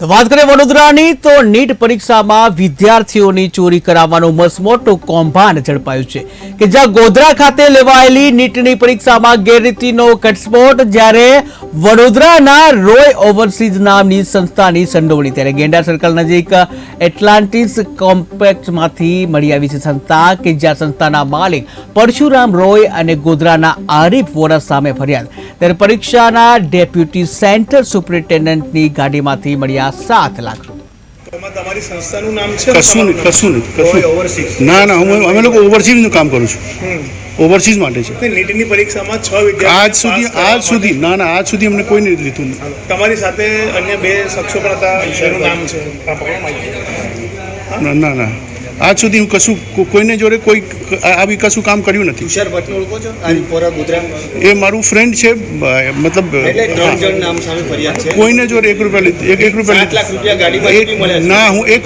તો વાત કરીએ વડોદરાની, તો નીટ પરીક્ષામાં વિદ્યાર્થીઓની ચોરી કરાવવાનું મસમોટું કૌભાંડ ઝડપાયું છે કે જ્યાં ગોધરા ખાતે લેવાયેલી નીટની પરીક્ષામાં ગેરરીતિનો કટસ્ફોટ જ્યારે વડોદરાના રોય ઓવરસીઝ નામની સંસ્થાની સંડોવણી, ત્યારે ગેંડા સર્કલ નજીક એટલાન્ટિસ કોમ્પેક્ટમાંથી મળી આવી છે સંસ્થા કે જ્યાં સંસ્થાના માલિક પરશુરામ રોય અને ગોધરાના આરીફ વોરા સામે ફરિયાદ. ત્યારે પરીક્ષાના ડેપ્યુટી સેન્ટર સુપ્રિન્ટેન્ડન્ટની ગાડીમાંથી મળ્યા સાત લાખ રૂપિયા. તમારી સંસ્થાનું નામ છે? કશું નહીં કશું નહીં કશું ઓવરસીઝ ના ના હું અમે લોકો ઓવરસીઝનું કામ કરું છું. ઓવરસીઝ માટે છે. તે નીટની પરીક્ષામાં છ વિદ્યાર્થીઓ આજ સુધી આજ સુધી ના ના આજ સુધી અમને લીધું નહીં માટે- તમારી સાથે અન્ય બે શખ્સો પણ હતા નામ છે? ના ના. આજ સુધી હું કશું કોઈને જોડે કોઈ આવી કશું કામ કર્યું નથી. તુષાર ભટ્ટને ઓળખો છો? આરી પોરા ગુજરાત એ મારું ફ્રેન્ડ છે મતલબ કોઈને જોડે એક રૂપિયા લીધું એક એક રૂપિયા. ના હું એક